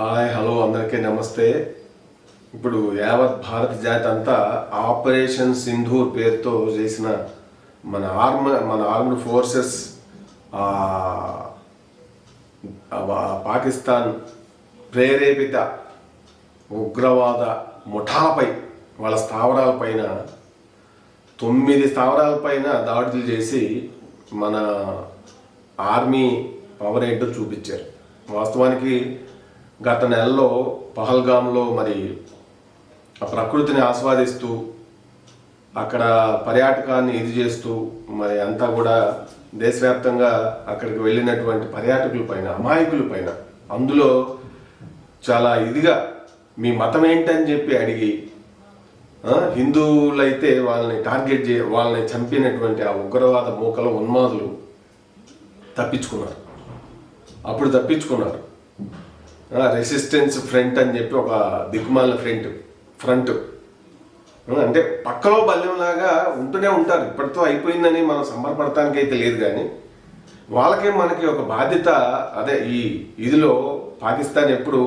Hi hello అందరికీ నమస్తే. ఇప్పుడు యావత్ భారత జాతి అంతా ఆపరేషన్ సింధూర్ పేరుతో చేసిన మన ఆర్మ్ మన ఆర్మ్డ్ ఫోర్సెస్ పాకిస్తాన్ ప్రేరేపిత ఉగ్రవాద ముఠాపై వాళ్ళ స్థావరాలపైన తొమ్మిది స్థావరాలపైన దాడులు చేసి మన ఆర్మీ పవర్ ఏంటో చూపించారు. వాస్తవానికి గత నెలలో పహల్గామ్లో మరి ఆ ప్రకృతిని ఆస్వాదిస్తూ అక్కడ పర్యాటకాన్ని ఇది చేస్తూ మరి అంతా కూడా దేశవ్యాప్తంగా అక్కడికి వెళ్ళినటువంటి పర్యాటకుల పైన అమాయకుల పైన అందులో చాలా ఇదిగా మీ మతం ఏంటని చెప్పి అడిగి హిందువులైతే వాళ్ళని టార్గెట్ చే వాళ్ళని చంపినటువంటి ఆ ఉగ్రవాద మూకల ఉన్మాదులు తప్పించుకున్నారు. అప్పుడు తప్పించుకున్నారు. రెసిస్టెన్స్ ఫ్రంట్ అని చెప్పి ఒక దిక్కుమాలిన ఫ్రంట్ ఫ్రంట్ అంటే పక్కలో బల్యంలాగా ఉంటూనే ఉంటారు. ఇప్పటితో అయిపోయిందని మనం సంబరపడటానికి అయితే లేదు కానీ వాళ్ళకే మనకి ఒక బాధ్యత అదే ఈ ఇదిలో పాకిస్తాన్ ఎప్పుడు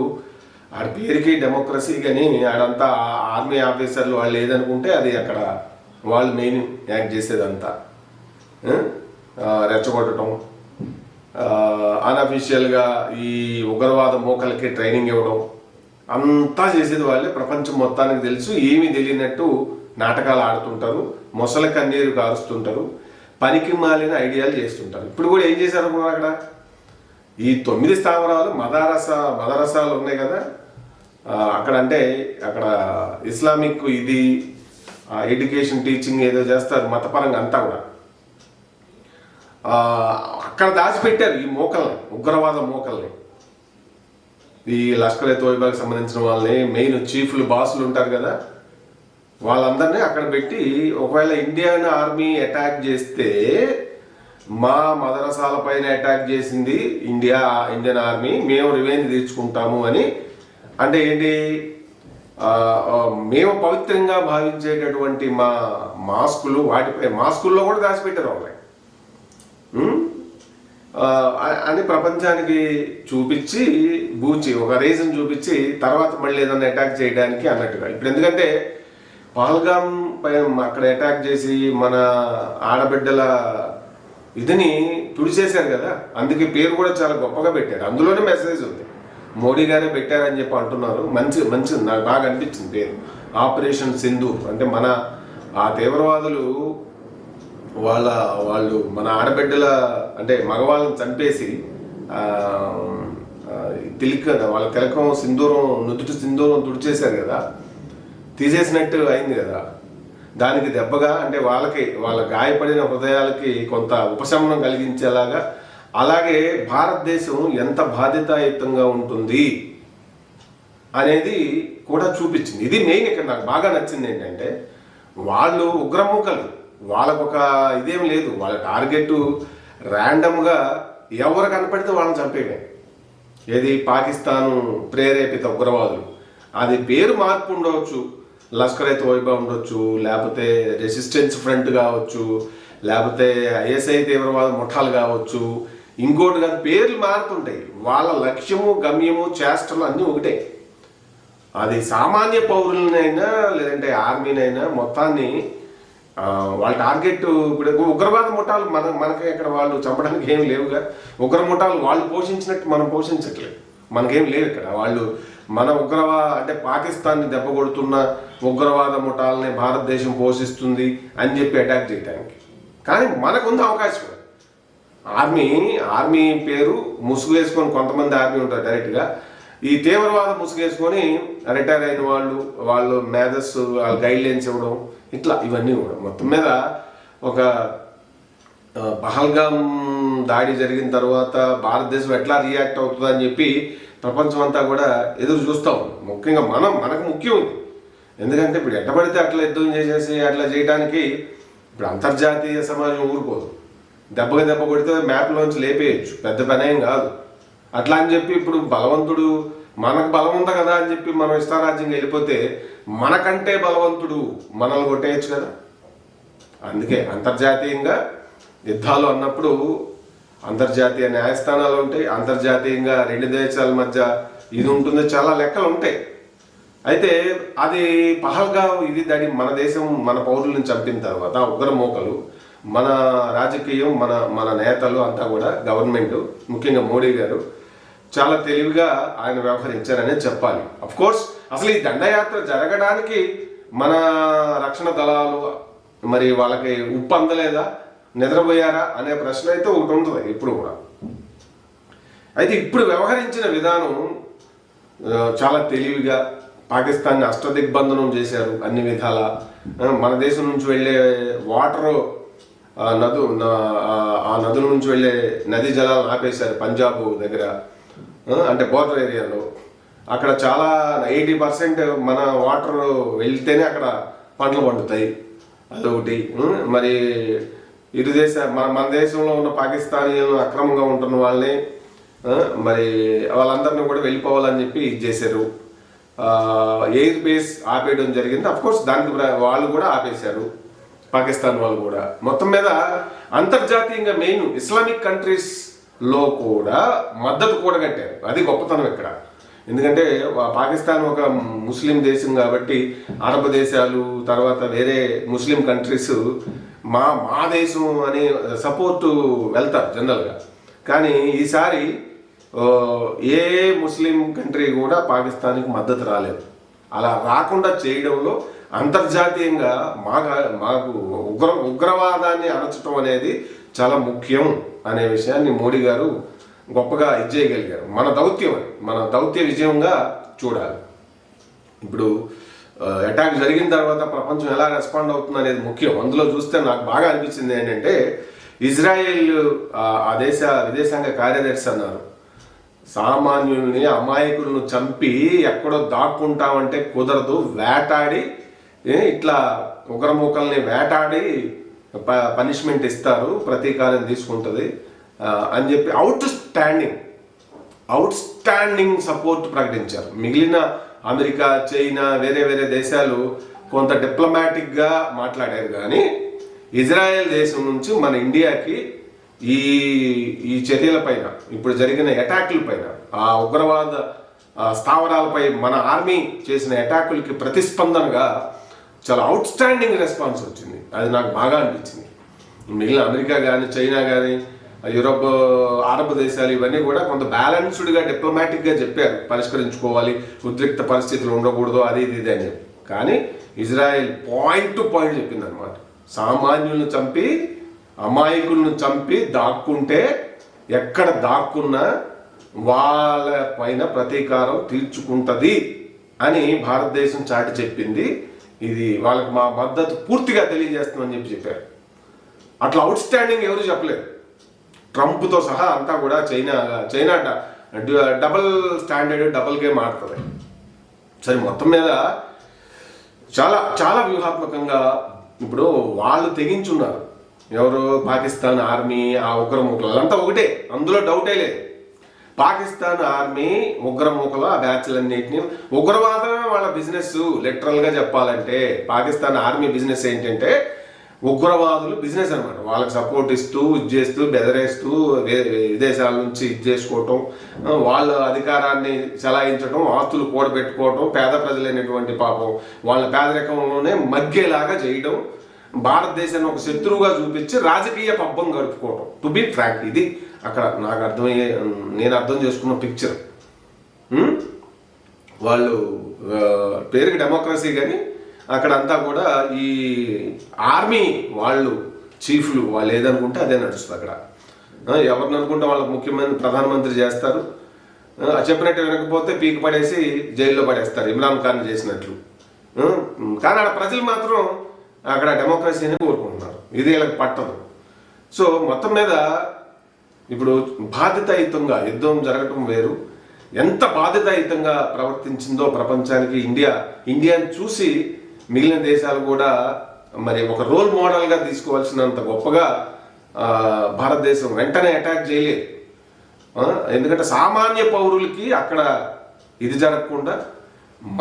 ఆడ పేరుకి డెమోక్రసీ కానీ ఆడంతా ఆర్మీ ఆఫీసర్లు వాళ్ళు ఏదనుకుంటే అది అక్కడ వాళ్ళు మెయిన్ యాక్ట్ చేసేదంతా. రెచ్చగొట్టడం అన్అఫీషియల్గా ఈ ఉగ్రవాద మూకలకి ట్రైనింగ్ ఇవ్వడం అంతా చేసేది వాళ్ళే. ప్రపంచం మొత్తానికి తెలుసు ఏమీ తెలియనట్టు నాటకాలు ఆడుతుంటారు మొసల కన్నీరు కారుస్తుంటారు పనికి మాలిన ఐడియాలు చేస్తుంటారు. ఇప్పుడు కూడా ఏం చేశారు అక్కడ? ఈ తొమ్మిది స్థావరాలు మదారస మదరసాలు ఉన్నాయి కదా. అక్కడ అంటే అక్కడ ఇస్లామిక్ ఇది ఎడ్యుకేషన్ టీచింగ్ ఏదో చేస్తారు మతపరంగా అంతా కూడా. దాచిపెట్టారు ఈ మోకల్ని ఉగ్రవాద మోకల్ని. ఈ లష్కర్ ఏ తోయిబాకి సంబంధించిన వాళ్ళని మెయిన్ చీఫ్లు బాసులు ఉంటారు కదా వాళ్ళందరినీ అక్కడ పెట్టి ఒకవేళ ఇండియన్ ఆర్మీ అటాక్ చేస్తే మా మదరసాల పైన అటాక్ చేసింది ఇండియా ఇండియన్ ఆర్మీ మేము రివెంజ్ తీర్చుకుంటాము అని. అంటే ఏంటి? మేము పవిత్రంగా భావించేటటువంటి మా మాస్కులు వాటిపై మాస్కుల్లో కూడా దాచిపెట్టారు వాళ్ళని. అని ప్రపంచానికి చూపించి బూచి ఒక రీజన్ చూపించి తర్వాత మళ్ళీ ఏదైనా అటాక్ చేయడానికి అన్నట్టుగా. ఇప్పుడు ఎందుకంటే పాల్గాం పైన అక్కడ అటాక్ చేసి మన ఆడబిడ్డల ఇదిని తుడిచేశారు కదా. అందుకే పేరు కూడా చాలా గొప్పగా పెట్టారు. అందులోనే మెసేజ్ ఉంది. మోడీ గారే పెట్టారని చెప్పి అంటున్నారు. మంచి మంచిది నాకు బాగా అనిపించింది పేరు. ఆపరేషన్ సింధు అంటే మన ఆ తీవ్రవాదులు వాళ్ళ వాళ్ళు మన ఆడబిడ్డల అంటే మగవాళ్ళని చంపేసి ఆ, తిలక వాళ్ళ తిలకం సింధూరం నుదుటి సింధూరం తుడిచేశారు కదా. తీసేసినట్టు అయింది కదా. దానికి దెబ్బగా అంటే వాళ్ళకి వాళ్ళ గాయపడిన హృదయాలకి కొంత ఉపశమనం కలిగించేలాగా అలాగే భారతదేశం ఎంత బాధ్యతాయుతంగా ఉంటుంది అనేది కూడా చూపించింది. ఇది మెయిన్ ఇక్కడ నాకు బాగా నచ్చింది ఏంటంటే వాళ్ళు ఉగ్రముఖలు. వాళ్ళకు ఒక ఇదేం లేదు. వాళ్ళ టార్గెట్ ర్యాండమ్గా ఎవరు కనపడితే వాళ్ళని చంపేయమే ఏది పాకిస్తాన్ ప్రేరేపిత ఉగ్రవాదులు. అది పేరు మార్పు ఉండవచ్చు. లష్కర్ అయితే తోయిబా ఉండొచ్చు లేకపోతే రెసిస్టెన్స్ ఫ్రంట్ కావచ్చు లేకపోతే ఐఎస్ఐ తీవ్రవాద ముఠాలు కావచ్చు. ఇంకోటి కాదు పేర్లు మారుతుంటాయి. వాళ్ళ లక్ష్యము గమ్యము చేష్టలు అన్నీ ఒకటే. అది సామాన్య పౌరులనైనా లేదంటే ఆర్మీనైనా మొత్తాన్ని వాళ్ళ టార్గెట్ ఇప్పుడు ఉగ్రవాద ముఠాలు మన మనకి ఇక్కడ వాళ్ళు చంపడానికి ఏం లేవుగా. ఉగ్ర ముఠాలు వాళ్ళు పోషించినట్టు మనం పోషించట్లేదు. మనకేం లేవు ఇక్కడ. వాళ్ళు మన ఉగ్రవా అంటే పాకిస్తాన్ని దెబ్బ కొడుతున్న ఉగ్రవాద ముఠాలని భారతదేశం పోషిస్తుంది అని చెప్పి అటాక్ చేయడానికి కానీ మనకుంది అవకాశం. ఆర్మీ ఆర్మీ పేరు ముసుగు వేసుకొని కొంతమంది ఆర్మీ ఉంటారు డైరెక్ట్గా ఈ తీవ్రవాదం ముసుగేసుకొని రిటైర్ అయిన వాళ్ళు వాళ్ళు మేధస్సు వాళ్ళ గైడ్ లైన్స్ ఇవ్వడం ఇట్లా ఇవన్నీ కూడా. మొత్తం మీద ఒక పహల్గాం దాడి జరిగిన తర్వాత భారతదేశం ఎట్లా రియాక్ట్ అవుతుందని అని చెప్పి ప్రపంచం అంతా కూడా ఎదురు చూస్తూ ఉంది. ముఖ్యంగా మనం మనకు ముఖ్యం ఉంది ఎందుకంటే ఇప్పుడు ఎట్ట పడితే అట్లా యుద్ధం చేసేసి అట్లా చేయడానికి ఇప్పుడు అంతర్జాతీయ సమాజం ఊరుకోదు. దెబ్బకి దెబ్బ కొడితే మ్యాప్లోంచి లేపేయచ్చు. పెద్ద పనేం కాదు. అట్లా అని చెప్పి ఇప్పుడు బలవంతుడు మనకు బలం ఉంది కదా అని చెప్పి మనం ఇష్టారాజ్యంగా వెళ్ళిపోతే మనకంటే బలవంతుడు మనల్ని కొట్టేయచ్చు కదా. అందుకే అంతర్జాతీయంగా యుద్ధాలు అన్నప్పుడు అంతర్జాతీయ న్యాయస్థానాలు ఉంటాయి అంతర్జాతీయంగా రెండు దేశాల మధ్య ఇది ఉంటుంది చాలా లెక్కలు ఉంటాయి. అయితే అది పహల్గా ఇది దాని మన దేశం మన పౌరులను చంపిన తర్వాత ఉగ్ర మోకలు మన రాజకీయం మన మన నేతలు అంతా కూడా గవర్నమెంట్ ముఖ్యంగా మోడీ గారు చాలా తెలివిగా ఆయన వ్యవహరించారనే చెప్పాలి. అఫ్ కోర్స్ అసలు ఈ దండయాత్ర జరగడానికి మన రక్షణ దళాలు మరి వాళ్ళకి ఉప్పు అందలేదా? నిద్రపోయారా? అనే ప్రశ్న అయితే ఒకటి ఉంటుంది ఇప్పుడు కూడా. అయితే ఇప్పుడు వ్యవహరించిన విధానం చాలా తెలివిగా పాకిస్తాన్ని అష్టదిగ్బంధనం చేశారు అన్ని విధాల. మన దేశం నుంచి వెళ్ళే వాటర్ నదు నా- ఆ- నదుల నుంచి వెళ్ళే నదీ జలాలను ఆపేశారు పంజాబ్ దగ్గర. అంటే బోర్డర్ ఏరియాలో అక్కడ చాలా ఎయిటీ పర్సెంట్ మన వాటర్ వెళ్తేనే అక్కడ పంటలు పండుతాయి. అదొకటి. మరి ఇరు దేశ మన మన దేశంలో ఉన్న పాకిస్తానీలను అక్రమంగా ఉంటున్న వాళ్ళని మరి వాళ్ళందరినీ కూడా వెళ్ళిపోవాలని చెప్పి ఇది చేశారు. ఎయిర్ బేస్ ఆపేయడం జరిగింది. అఫ్ కోర్స్ దానికి ప్ర- వాళ్ళు కూడా ఆపేశారు. పాకిస్తాన్ వాళ్ళు కూడా. మొత్తం మీద అంతర్జాతీయంగా మెయిన్ ఇస్లామిక్ కంట్రీస్ లో కూడా మద్దతు కూడా కట్టారు. అది గొప్పతనం ఇక్కడ. ఎందుకంటే పాకిస్తాన్ ఒక ముస్లిం దేశం కాబట్టి అరబ్ దేశాలు తర్వాత వేరే ముస్లిం కంట్రీస్ మా మా దేశం అని సపోర్టు వెళ్తారు జనరల్గా. కానీ ఈసారి ఏ ముస్లిం కంట్రీ కూడా పాకిస్తాన్కి మద్దతు రాలేదు. అలా రాకుండా చేయడంలో అంతర్జాతీయంగా మాకు మాకు ఉగ్ర ఉగ్రవాదాన్ని అణచటం అనేది చాలా ముఖ్యం. అనే విషయాన్ని మోడీ గారు గొప్పగా ఇది చేయగలిగారు. మన దౌత్యం మన దౌత్య విజయంగా చూడాలి. ఇప్పుడు అటాక్ జరిగిన తర్వాత ప్రపంచం ఎలా రెస్పాండ్ అవుతుంది అనేది ముఖ్యం. అందులో చూస్తే నాకు బాగా అనిపించింది ఏంటంటే ఇజ్రాయెల్ ఆ, దేశ విదేశాంగ కార్యదర్శి అన్నారు. సామాన్యుల్ని అమాయకులను చంపి ఎక్కడో దాక్కుంటామంటే కుదరదు. వేటాడి ఇట్లా ఉగ్రమూకల్ని వేటాడి ప- పనిష్మెంట్ ఇస్తారు ప్రతీకారం తీసుకుంటుంది. అని చెప్పి outstanding outstanding support ప్రకటించారు. మిగిలిన అమెరికా చైనా వేరే వేరే దేశాలు కొంత డిప్లొమాటిక్గా మాట్లాడారు కానీ ఇజ్రాయెల్ దేశం నుంచి మన ఇండియాకి ఈ ఈ చర్యలపైన ఇప్పుడు జరిగిన అటాకులపైన ఆ ఉగ్రవాద స్థావరాలపై మన ఆర్మీ చేసిన అటాకులకి ప్రతిస్పందనగా చాలా అవుట్ స్టాండింగ్ రెస్పాన్స్ వచ్చింది. అది నాకు బాగా అనిపించింది. మిగిలిన అమెరికా కానీ చైనా కానీ యూరోప్ అరబ్ దేశాలు ఇవన్నీ కూడా కొంత బ్యాలెన్స్డ్గా డిప్లొమాటిక్గా చెప్పారు. పరిష్కరించుకోవాలి ఉద్రిక్త పరిస్థితులు ఉండకూడదు అది ఇది ఇది అని. చెప్పి కానీ ఇజ్రాయెల్ పాయింట్ టు పాయింట్ చెప్పింది అనమాట సామాన్యులను చంపి అమాయకులను చంపి దాక్కుంటే ఎక్కడ దాక్కున్నా వాళ్ళ పైన ప్రతీకారం తీర్చుకుంటది అని భారతదేశం చాటి చెప్పింది. ఇది వాళ్ళకి మా మద్దతు పూర్తిగా తెలియజేస్తుందని చెప్పి చెప్పారు. అట్లా అవుట్ స్టాండింగ్ ఎవరు చెప్పలేదు. ట్రంప్తో సహా అంతా కూడా China China double double standard double game ఆడుతుంది సరే మొత్తం మీద చాలా చాలా వ్యూహాత్మకంగా ఇప్పుడు వాళ్ళు తెగించున్నారు. ఎవరు పాకిస్తాన్ ఆర్మీ ఆ ఉగ్రమూకలు అంతా ఒకటే. అందులో డౌటే లేదు. పాకిస్తాన్ ఆర్మీ ఉగ్రమూకలు ఆ బ్యాచ్లన్నింటినీ ఉగ్రవాదమే వాళ్ళ బిజినెస్ లిటరల్గా చెప్పాలంటే పాకిస్తాన్ ఆర్మీ బిజినెస్ ఏంటంటే ఉగ్రవాదులు బిజినెస్ అనమాట వాళ్ళకి సపోర్ట్ ఇస్తూ ఇది చేస్తూ బెదరేస్తూ విదేశాల నుంచి ఇది చేసుకోవటం వాళ్ళ అధికారాన్ని చలాయించడం ఆస్తులు కూడబెట్టుకోవటం పేద ప్రజలైనటువంటి పాపం వాళ్ళ పేదరికంలోనే మగ్గేలాగా చేయడం భారతదేశాన్ని ఒక శత్రువుగా చూపించి రాజకీయ పబ్బం గడుపుకోవటం. టు బి ఫ్రాంక్ ఇది అక్కడ నాకు అర్థమయ్యే నేను అర్థం చేసుకున్న పిక్చర్ వాళ్ళు పేరుకి డెమోక్రసీ కానీ అక్కడ అంతా కూడా ఈ ఆర్మీ వాళ్ళు చీఫ్లు వాళ్ళు ఏదనుకుంటే అదే నడుస్తుంది అక్కడ. ఎవరిని అనుకుంటే వాళ్ళకి ముఖ్యమంత్రి ప్రధానమంత్రి చేస్తారు. చెప్పినట్టు వినకపోతే పీకి పడేసి జైల్లో పడేస్తారు ఇమ్రాన్ ఖాన్ చేసినట్లు. కానీ అక్కడ ప్రజలు మాత్రం అక్కడ డెమోక్రసీని కోరుకుంటున్నారు. ఇది వీళ్ళకి పట్టదు. సో మొత్తం మీద ఇప్పుడు బాధ్యతాయుతంగా యుద్ధం జరగటం వేరు. ఎంత బాధ్యతాయుతంగా ప్రవర్తించిందో ప్రపంచానికి ఇండియా ఇండియాని చూసి మిగిలిన దేశాలు కూడా మరి ఒక రోల్ మోడల్గా తీసుకోవాల్సినంత గొప్పగా భారతదేశం వెంటనే అటాక్ చేయలేదు. ఎందుకంటే సామాన్య పౌరులకి అక్కడ ఇది జరగకుండా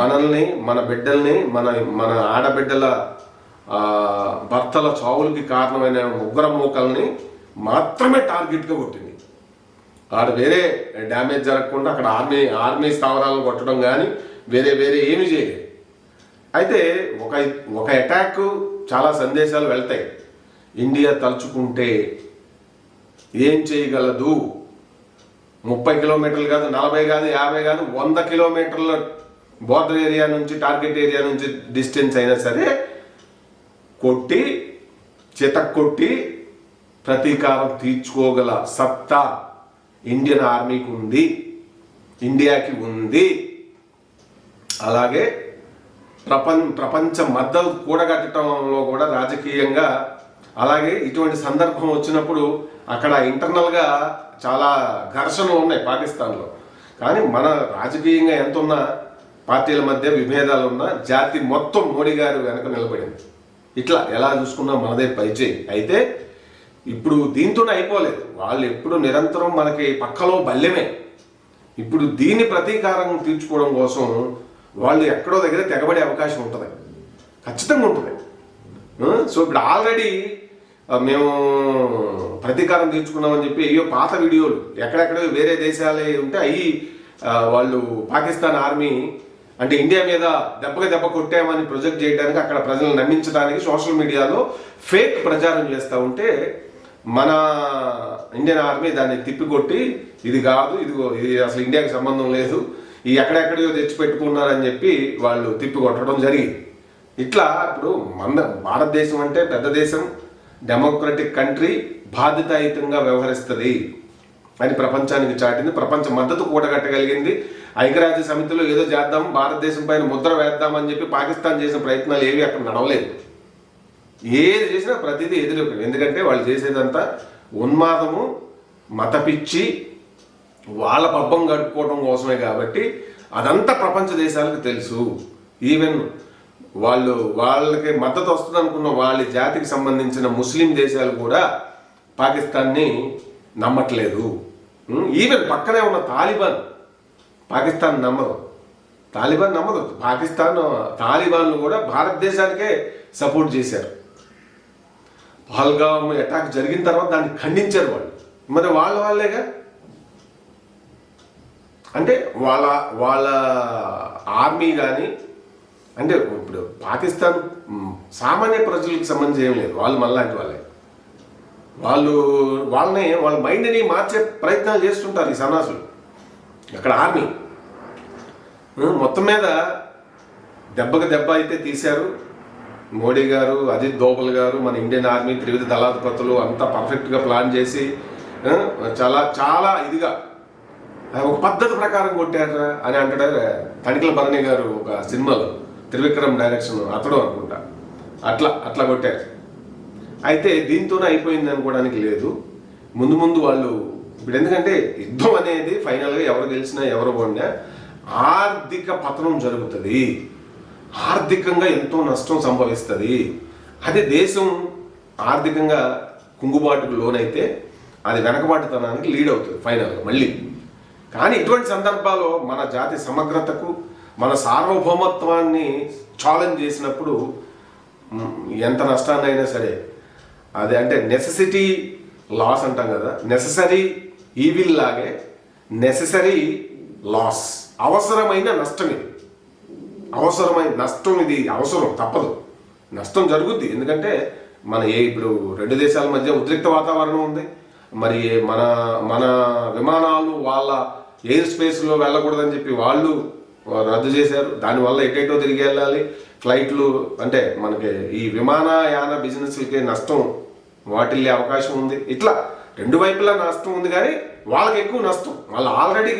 మనల్ని మన బిడ్డల్ని మన మన ఆడబిడ్డల భర్తల చావులకి కారణమైన ఉగ్రమూకల్ని మాత్రమే టార్గెట్గా కొట్టింది. ఆడ వేరే డ్యామేజ్ జరగకుండా అక్కడ ఆర్మీ ఆర్మీ స్థావరాలను కొట్టడం కానీ వేరే వేరే ఏమీ చేయలేదు. అయితే ఒక ఒక అటాక్ చాలా సందేశాలు వెళ్తాయి. ఇండియా తలుచుకుంటే ఏం చేయగలదు? ముప్పై కిలోమీటర్లు కాదు నలభై కాదు యాభై కాదు వంద కిలోమీటర్ల బోర్డర్ ఏరియా నుంచి టార్గెట్ ఏరియా నుంచి డిస్టెన్స్ అయినా సరే కొట్టి చితక్ కొట్టి ప్రతీకారం తీర్చుకోగల సత్తా ఇండియన్ ఆర్మీకి ఉంది ఇండియాకి ఉంది. అలాగే ప్రపంచ ప్రపంచ మద్దతు కూడగట్టడంలో కూడా రాజకీయంగా అలాగే ఇటువంటి సందర్భం వచ్చినప్పుడు అక్కడ ఇంటర్నల్గా చాలా ఘర్షణలు ఉన్నాయి పాకిస్తాన్లో. కానీ మన రాజకీయంగా ఎంత ఉన్నా పార్టీల మధ్య విభేదాలు ఉన్నా జాతి మొత్తం మోడీ గారు వెనక నిలబడింది. ఇట్లా ఎలా చూసుకున్నా మనదే పరిచయం. అయితే ఇప్పుడు దీంతోనే అయిపోలేదు. వాళ్ళు ఎప్పుడు నిరంతరం మనకి పక్కలో బల్యమే ఇప్పుడు దీని ప్రతీకారం తీర్చుకోవడం కోసం వాళ్ళు ఎక్కడో దగ్గర తెగబడే అవకాశం ఉంటుంది. ఖచ్చితంగా ఉంటుంది. సో ఇప్పుడు ఆల్రెడీ మేము ప్రతీకారం తీర్చుకున్నామని చెప్పి అయ్యో పాత వీడియోలు ఎక్కడెక్కడో వేరే దేశాలే ఉంటే అవి వాళ్ళు పాకిస్తాన్ ఆర్మీ అంటే ఇండియా మీద దెబ్బకి దెబ్బ కొట్టామని ప్రొజెక్ట్ చేయడానికి అక్కడ ప్రజలను నమ్మించడానికి సోషల్ మీడియాలో ఫేక్ ప్రచారం చేస్తూ ఉంటే మన ఇండియన్ ఆర్మీ దాన్ని తిప్పికొట్టి ఇది కాదు ఇదిగో ఇది అసలు ఇండియాకి సంబంధం లేదు ఈ ఎక్కడెక్కడో తెచ్చి పెట్టుకున్నారని చెప్పి వాళ్ళు తిప్పి కొట్టడం జరిగింది. ఇట్లా ఇప్పుడు మన భారతదేశం అంటే పెద్ద దేశం డెమోక్రటిక్ కంట్రీ బాధ్యతాయుతంగా వ్యవహరిస్తుంది అని ప్రపంచానికి చాటింది. ప్రపంచ మద్దతు కూడగట్టగలిగింది. ఐక్యరాజ్య సమితిలో ఏదో చేద్దాం భారతదేశం పైన ముద్ర వేద్దామని చెప్పి పాకిస్తాన్ చేసిన ప్రయత్నాలు ఏవి అక్కడ నడవలేదు. ఏది చేసినా ప్రతిదీ ఎదురు ఎందుకంటే వాళ్ళు చేసేదంతా ఉన్మాదము మతపిచ్చి వాళ్ళ పబ్బం గడుపుకోవడం కోసమే కాబట్టి అదంతా ప్రపంచ దేశాలకు తెలుసు. ఈవెన్ వాళ్ళు వాళ్ళకి మద్దతు వస్తుంది అనుకున్న వాళ్ళ జాతికి సంబంధించిన ముస్లిం దేశాలు కూడా పాకిస్తాన్ని నమ్మట్లేదు. ఈవెన్ పక్కనే ఉన్న తాలిబాన్ పాకిస్తాన్ నమ్మదు తాలిబాన్ నమ్మదు పాకిస్తాన్ తాలిబాన్లు కూడా భారతదేశానికే సపోర్ట్ చేశారు. పహల్గామ్ అటాక్ జరిగిన తర్వాత దాన్ని ఖండించారు వాళ్ళు. మరి వాళ్ళ వాళ్ళేగా? అంటే వాళ్ళ వాళ్ళ ఆర్మీ కానీ అంటే ఇప్పుడు పాకిస్తాన్ సామాన్య ప్రజలకు సంబంధించి ఏం లేదు. వాళ్ళు మళ్ళాంటి వాళ్ళే. వాళ్ళు వాళ్ళని వాళ్ళ మైండ్ని మార్చే ప్రయత్నాలు చేస్తుంటారు ఈ సన్నాసులు. అక్కడ ఆర్మీ. మొత్తం మీద దెబ్బకు దెబ్బ అయితే తీశారు. మోడీ గారు అజిత్ దోబల్ గారు మన ఇండియన్ ఆర్మీ త్రివిధ దళాధిపతులు అంతా పర్ఫెక్ట్గా ప్లాన్ చేసి చాలా చాలా ఇదిగా ఒక పద్ధతి ప్రకారం కొట్టారా అని అంటాడు తణికల భరణి గారు ఒక సినిమాలో త్రివిక్రమ్ డైరెక్షన్ అతడు అనుకుంటా. అట్లా అట్లా కొట్టారు. అయితే దీంతోనే అయిపోయింది అనుకోవడానికి లేదు. ముందు ముందు వాళ్ళు ఇప్పుడు ఎందుకంటే యుద్ధం అనేది ఫైనల్గా ఎవరు గెలిచినా ఎవరు పోయినా ఆర్థిక పతనం జరుగుతుంది. ఆర్థికంగా ఎంతో నష్టం సంభవిస్తుంది. అదే దేశం ఆర్థికంగా కుంగుబాటుకు లోనైతే అది వెనకబాటుతనానికి లీడ్ అవుతుంది ఫైనల్గా మళ్ళీ. కానీ ఇటువంటి సందర్భాల్లో మన జాతి సమగ్రతకు మన సార్వభౌమత్వాన్ని ఛాలెంజ్ చేసినప్పుడు ఎంత నష్టాన్ని అయినా సరే అది అంటే నెససిటీ లాస్ అంటాం కదా. నెససరీ ఈవిల్ లాగే నెససరీ లాస్ అవసరమైన నష్టం ఇది. అవసరమై నష్టం ఇది అవసరం తప్పదు. నష్టం జరుగుద్ది. ఎందుకంటే మన ఏ ఇప్పుడు రెండు దేశాల మధ్య ఉద్రిక్త వాతావరణం ఉంది. మరి మన మన విమానాలు వాళ్ళ ఎయిర్ స్పేస్లో వెళ్ళకూడదని చెప్పి వాళ్ళు రద్దు చేశారు. దానివల్ల ఎటేటో తిరిగి వెళ్ళాలి. ఫ్లైట్లు అంటే మనకి ఈ విమానయాన బిజినెస్లకి నష్టం వాటిల్లే అవకాశం ఉంది. ఇట్లా రెండు వైపులా నష్టం ఉంది కానీ వాళ్ళకి ఎక్కువ నష్టం. వాళ్ళు ఆల్రెడీ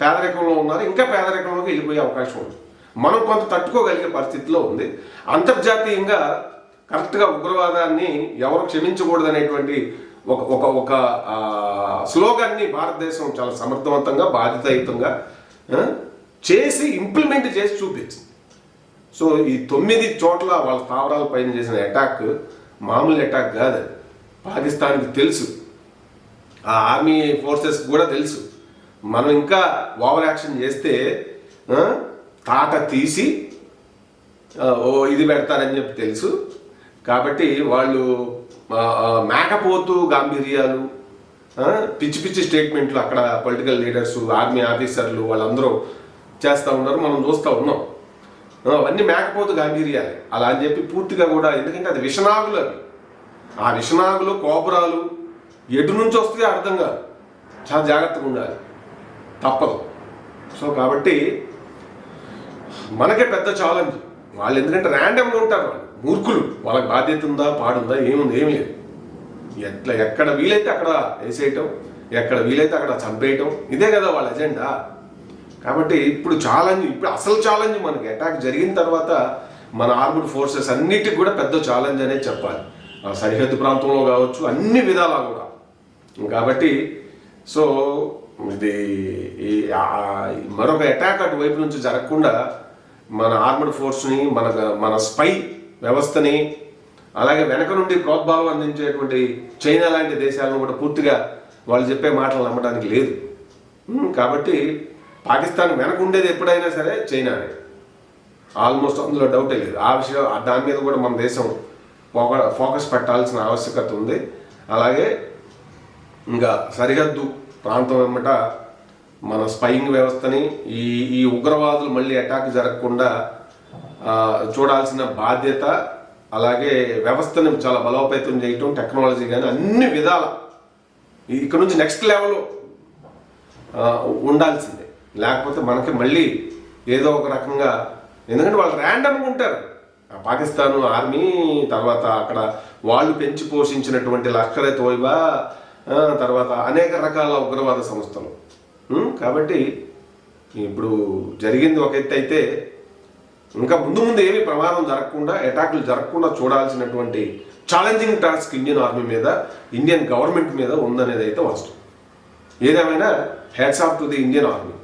పేదరికంలో ఉన్నారు. ఇంకా పేదరికంలోకి వెళ్ళిపోయే అవకాశం ఉంది. మనం కొంత తట్టుకోగలిగే పరిస్థితిలో ఉంది. అంతర్జాతీయంగా కరెక్ట్గా ఉగ్రవాదాన్ని ఎవరు క్షమించకూడదు అనేటువంటి ఒక ఒక ఒక స్లోగాన్ని భారతదేశం చాలా సమర్థవంతంగా బాధ్యతాయుతంగా చేసి ఇంప్లిమెంట్ చేసి చూపించింది. సో ఈ తొమ్మిది చోట్ల వాళ్ళ స్థావరాల పైన చేసిన అటాక్ మామూలు అటాక్ కాదు. పాకిస్తాన్కి తెలుసు. ఆ ఆర్మీ ఫోర్సెస్ కూడా తెలుసు. మనం ఇంకా ఓవర్ యాక్షన్ చేస్తే తాట తీసి ఓ ఇది పెడతారని చెప్పి తెలుసు. కాబట్టి వాళ్ళు మేకపోతు గాంభీర్యాలు పిచ్చి పిచ్చి స్టేట్మెంట్లు అక్కడ పొలిటికల్ లీడర్స్ ఆర్మీ ఆఫీసర్లు వాళ్ళందరూ చేస్తూ ఉన్నారు మనం చూస్తూ ఉన్నాం. అవన్నీ మేకపోతు గాంభీర్యాలు. అలా అని చెప్పి పూర్తిగా కూడా ఎందుకంటే అది విషనాగులు అవి. ఆ విషనాగులు కోపురాలు ఎటు నుంచి వస్తే అర్థం కాదు. చాలా జాగ్రత్తగా ఉండాలి. తప్పదు. సో కాబట్టి మనకే పెద్ద ఛాలెంజ్ వాళ్ళు ఎందుకంటే ర్యాండమ్గా ఉంటారు వాళ్ళు. మూర్ఖులు. వాళ్ళకి బాధ్యత ఉందా పాడుందా ఏముంది ఏమి లేదు. ఎట్లా ఎక్కడ వీలైతే అక్కడ వేసేయటం ఎక్కడ వీలైతే అక్కడ చంపేయటం ఇదే కదా వాళ్ళ ఎజెండా కాబట్టి ఇప్పుడు ఛాలెంజ్ ఇప్పుడు అసలు ఛాలెంజ్ మనకి. అటాక్ జరిగిన తర్వాత మన ఆర్మ్డ్ ఫోర్సెస్ అన్నిటికి కూడా పెద్ద ఛాలెంజ్ అనేది చెప్పాలి. ఆ సరిహద్దు ప్రాంతంలో కావచ్చు అన్ని విధాలా కూడా. కాబట్టి సో ఇది మరొక అటాక్ అటువైపు నుంచి జరగకుండా మన ఆర్మడ్ ఫోర్స్ని మన మన స్పై వ్యవస్థని అలాగే వెనక నుండి ప్రోద్భావం అందించేటువంటి చైనా లాంటి దేశాలను కూడా పూర్తిగా వాళ్ళు చెప్పే మాటలు నమ్మడానికి లేదు. కాబట్టి పాకిస్తాన్ వెనక ఉండేది ఎప్పుడైనా సరే చైనానే. ఆల్మోస్ట్ అందులో డౌటే లేదు. ఆ విషయం దాని మీద కూడా మన దేశం ఫోక- ఫోకస్ పెట్టాల్సిన ఆవశ్యకత ఉంది. అలాగే ఇంకా సరిహద్దు ప్రాంతం వెంబట మన స్పైయింగ్ వ్యవస్థని ఈ ఈ ఉగ్రవాదులు మళ్ళీ అటాక్ జరగకుండా చూడాల్సిన బాధ్యత అలాగే వ్యవస్థని చాలా బలోపేతం చేయటం టెక్నాలజీ కానీ అన్ని విధాల ఇక్కడ నుంచి నెక్స్ట్ లెవెల్ ఉండాల్సిందే. లేకపోతే మనకి మళ్ళీ ఏదో ఒక రకంగా ఎందుకంటే వాళ్ళు ర్యాండమ్గా ఉంటారు. ఆ పాకిస్తాన్ ఆర్మీ తర్వాత అక్కడ వాళ్ళు పెంచి పోషించినటువంటి లష్కరే తోయిబా తర్వాత అనేక రకాల ఉగ్రవాద సంస్థలు. కాబట్టి ఇప్పుడు జరిగింది ఒక ఎత్తు అయితే ఇంకా ముందు ముందు ఏమి ప్రమాదం జరగకుండా అటాకులు జరగకుండా చూడాల్సినటువంటి ఛాలెంజింగ్ టాస్క్ ఇండియన్ ఆర్మీ మీద ఇండియన్ గవర్నమెంట్ మీద ఉందనేది అయితే వాస్తవం. ఏదేమైనా hats off to the Indian army